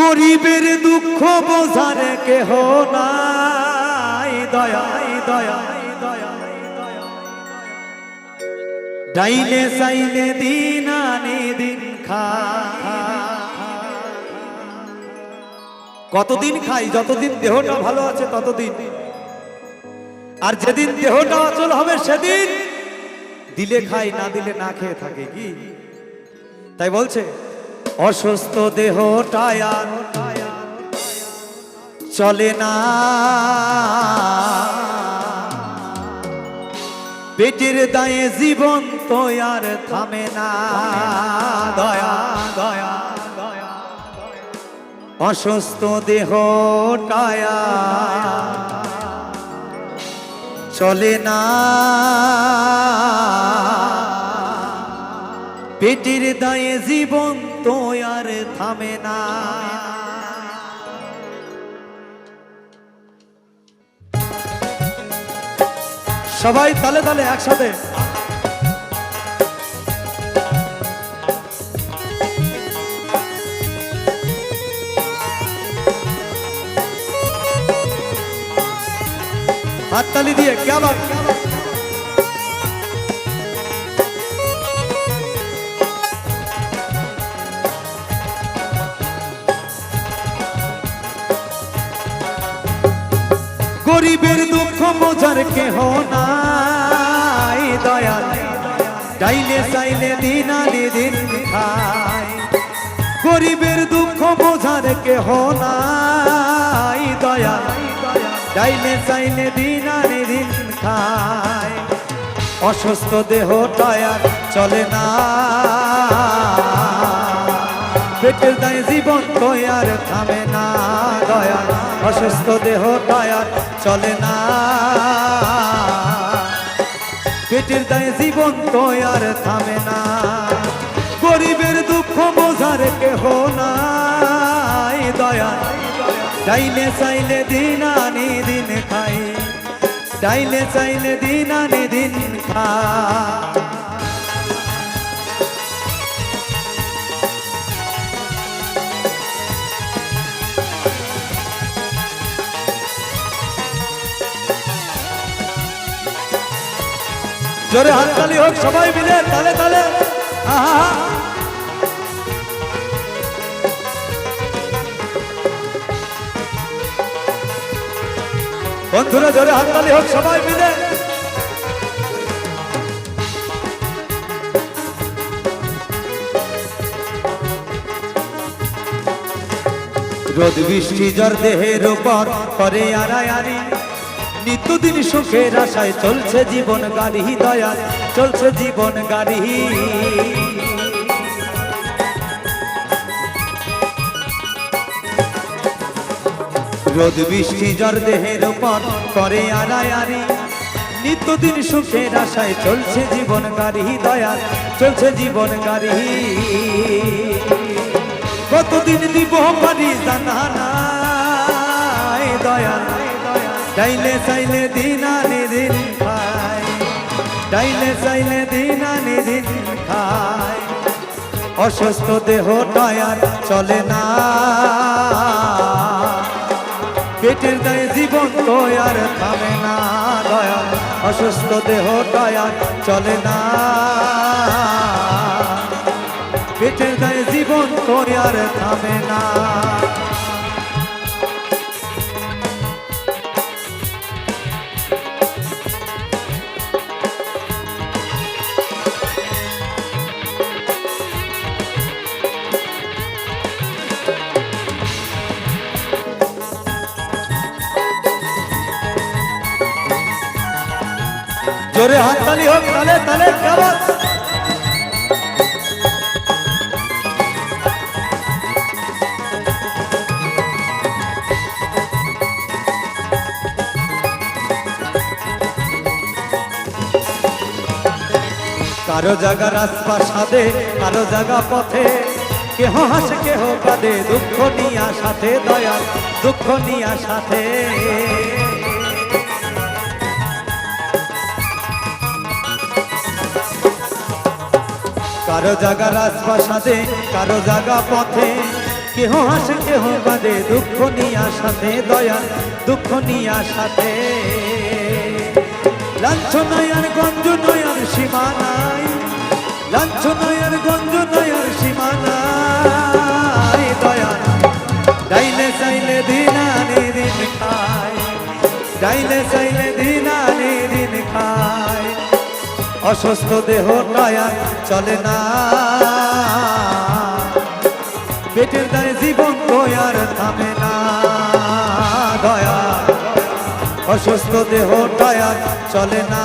গরিবের দুঃখ বোঝার কেহ নাই। দয়াই দয়াই ডাইলে সাইলে দিন আনি দিন খা কতদিন খাই? যতদিন দেহটা ভালো আছে ততদিন। আর যেদিন দেহটা অচল হবে সেদিন দিলে খাই না দিলে না খেয়ে থাকে কি? তাই বলছে অসুস্থ দেহ টায়ার চলে না। পেটের দায়ে জীবন তো আর থামে না। দয়া দয়া। অসুস্থ দেহটায় আর চলে না। পেটের দায়ে জীবন থামে সবাই তালে তালে একসাথে। হাততালি দিয়ে কেমন কেমন গরিবের দুঃখ বোঝার কেহ নাই, দয়াল। ডাইলে সাইলে দিন আনি দিন গরিবের দুঃখ বোঝার কেহ নাই, দয়াল। ডাইলে চাইলে দিন আনি দিন অসুস্থ দেহ টায়ার চলে না। পেটের দায় জীবন আর থামে না, দয়া। অসুস্থ দেহ টায়ার চলে না। পেটের দায় জীবন আর থামে না। গরিবের দুঃখ বোঝার কেহ নাই, দয়া। ডাইলে চাইলে দিন আনি দিন খাই ডাইলে চাইলে দিন আনি দিন খাই। জোরে হাততালি হোক, সবাই মিলে তালে তালে। বন্ধুরা, জোরে হাততালি হোক, সবাই মিলে। রোদ, বৃষ্টি জ্বর দেহের উপর করে আড়ায়ারি নিত্যদিন সুখের আশায় চলছে জীবন গাড়ি দয়া চলছে জীবন গাড়ি। রোদ, বৃষ্টি জ্বর দেহের উপর করে আড়ায়ারি নিত্যদিন সুখের আশায় চলছে জীবন গাড়ি দয়া চলছে জীবন গাড়ি। কতদিন দিব পারি জানা দয়া ডাইলে চাইলে দিন আনি দিন খাই। ডাইলে চাইলে দিন আনি দিন খাই। অসুস্থ দেহ টায়ার চলে না। পেটের দায়ে জীবন তো আর থামে না দয়া। অসুস্থ দেহ টায়ার চলে না। পেটের দায়ে জীবন তো আর থামে না। জোরে হাততালি হোক, তালে তালে কেমন কারও জায়গা রাস্তা সাদে কারও জায়গা পথে। কেহ হাসে, কেহ কাঁদে দুঃখ নিয়া সাথে দয়াল দুঃখ নিয়া সাথে। কারও জায়গা রাজপ্রাসাদে, কারও জায়গা পথে? কেহ হাসে কেহ কাঁদে দুঃখ নিয়া সাথে, দয়া, দুঃখ নিয়া সাথে। লাঞ্ছনায়ার গঞ্জ নয়ার সীমা নাই লাঞ্ছনায়ার গঞ্জ নয়ার সীমা নাই। দয়া চাইলে দিনানি দিন খায় ডাইলে চাইলে দিনানি দিন খায় অসুস্থ দেহ দয়া চলে না। পেটের দায় জীবন দয়ার থামে না। দয়া, অসুস্থ দেহ দয়া চলে না।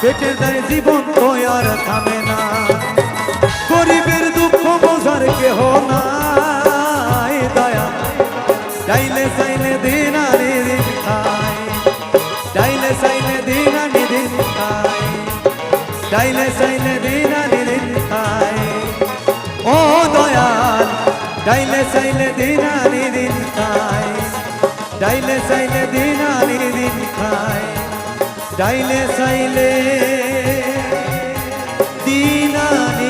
পেটের দায় জীবন দয়ার থামে না। গরিবের দুঃখ বোঝার কেহ দয়া চাইলে চাইলে দিন আনি চাইলে দিন আনি দিন খায় চাইলে চাইলে দিন আনি দিন খায় ও দয়াল, চাইলে চাইলে দিন আনি দিন খায় চাইলে চাইলে দিন আনি দিন খায় চাইলে চাইলে দিন আনি